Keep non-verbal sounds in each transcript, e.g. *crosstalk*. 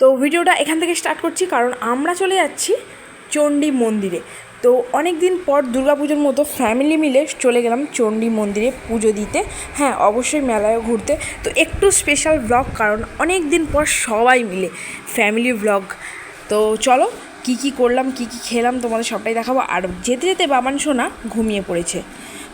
তো ভিডিওটা এখান থেকে স্টার্ট করছি, কারণ আমরা চলে যাচ্ছি চণ্ডী মন্দিরে। তো অনেক দিন পর দুর্গাপুজোর মতো ফ্যামিলি মিলে চলে গেলাম চণ্ডী মন্দিরে পুজো দিতে। হ্যাঁ অবশ্যই মেলায় ঘুরতে। তো একটু স্পেশাল ব্লগ কারণ অনেক দিন পর সবাই মিলে ফ্যামিলি ব্লগ তো চলো, কি কি করলাম, কি কি খেলাম তোমাদের সবটাই দেখাবো। আর যেতে যেতে বাবান সোনা ঘুমিয়ে পড়েছে।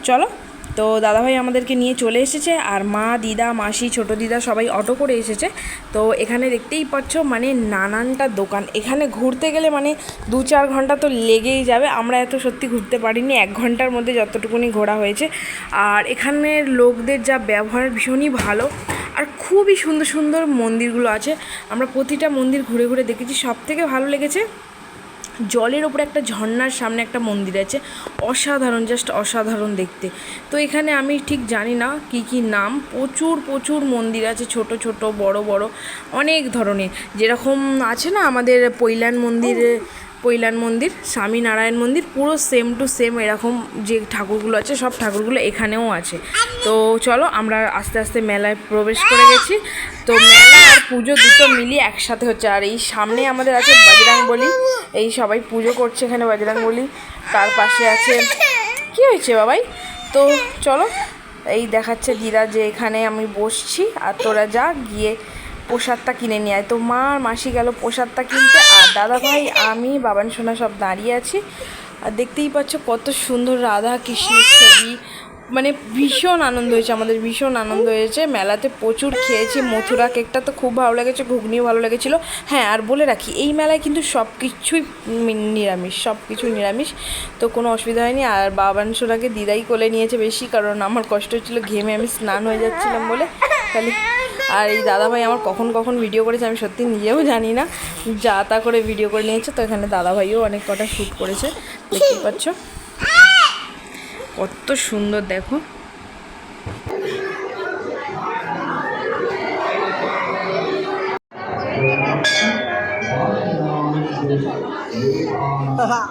চলো তো দাদাভাই আমাদেরকে নিয়ে চলে এসেছে আর মা, দিদা, মাসি, ছোট দিদা সবাই অটো করে এসেছে। তো এখানে দেখতেই পাচ্ছ মানে নানানটা দোকান। এখানে ঘুরতে গেলে মানে দু চার ঘণ্টা তো লেগেই যাবে। আমরা এত সত্যি ঘুরতে পারিনি, এক ঘণ্টার মধ্যে যতটুকুনি ঘোরা হয়েছে। আর এখানের লোকদের যা ব্যবহার ভীষণই ভালো। আর খুবই সুন্দর সুন্দর মন্দিরগুলো আছে। আমরা প্রতিটা মন্দির ঘুরে ঘুরে দেখেছি। সব থেকে ভালো লেগেছে জলের ওপরে একটা ঝর্নার সামনে একটা মন্দির আছে। অসাধারণ জাস্ট অসাধারণ দেখতে। তো এখানে আমি ঠিক জানি না কি কি নাম। প্রচুর প্রচুর মন্দির আছে, ছোট ছোট, বড় বড়, অনেক ধরনের। যেরকম আছে না আমাদের পৈলান মন্দিরে পৈলান মন্দির স্বামীনারায়ণ মন্দির, পুরো সেম টু সেম এরকম যে ঠাকুরগুলো আছে, সব ঠাকুরগুলো এখানেও আছে। তো চলো আমরা আস্তে আস্তে মেলায় প্রবেশ করে গেছি। তো মেলা আর পুজো দুটো মিলিয়ে একসাথে হচ্ছে। আর এই সামনে আমাদের আছে বজরাং বলি এই সবাই পুজো করছে এখানে বজরাং বলি তার পাশে আছে কি হয়েছে বাবাই? তো চলো, এই দেখাচ্ছে দিদা যে এখানে আমি বসছি। আর তোরা যা গিয়ে প্রসাদটা কিনে নিয়ে আয়। তো মা আর মাসি গেল প্রসাদটা কিনতে। আর দাদা ভাই, আমি, বাবান, সোনা সব দাঁড়িয়ে আছি। আর দেখতেই পাচ্ছ কত সুন্দর রাধা কৃষ্ণের ছবি। মানে ভীষণ আনন্দ হয়েছে, আমাদের ভীষণ আনন্দ হয়েছে। মেলাতে প্রচুর খেয়েছি, মথুরা কেকটা তো খুব ভালো লেগেছে, ঘুগনিও ভালো লেগেছিলো। হ্যাঁ আর বলে রাখি, এই মেলায় কিন্তু সব কিছুই নিরামিষ, সব কিছু নিরামিষ। তো কোনো অসুবিধা হয়নি। আর বাবান সোনাকে দিদাই কোলে নিয়েছে বেশি, কারণ আমার কষ্ট হচ্ছিল, ঘেমে আমি স্নান হয়ে যাচ্ছিলাম বলে। তাহলে আর এই দাদাভাই আমার কখন কখন ভিডিও করেছে আমি সত্যি নিজেও জানি না। যা তা করে ভিডিও করে নিয়েছে তো এখানে দাদাভাইও অনেক কটা শ্যুট করেছে দেখতে পাচ্ছ। কত সুন্দর দেখো। *laughs* *laughs* Ha ha!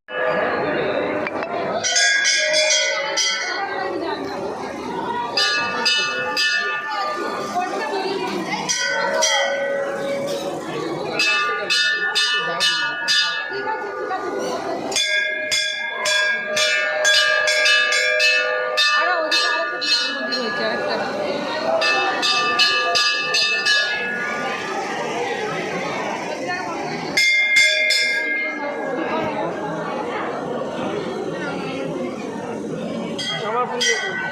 Obrigado.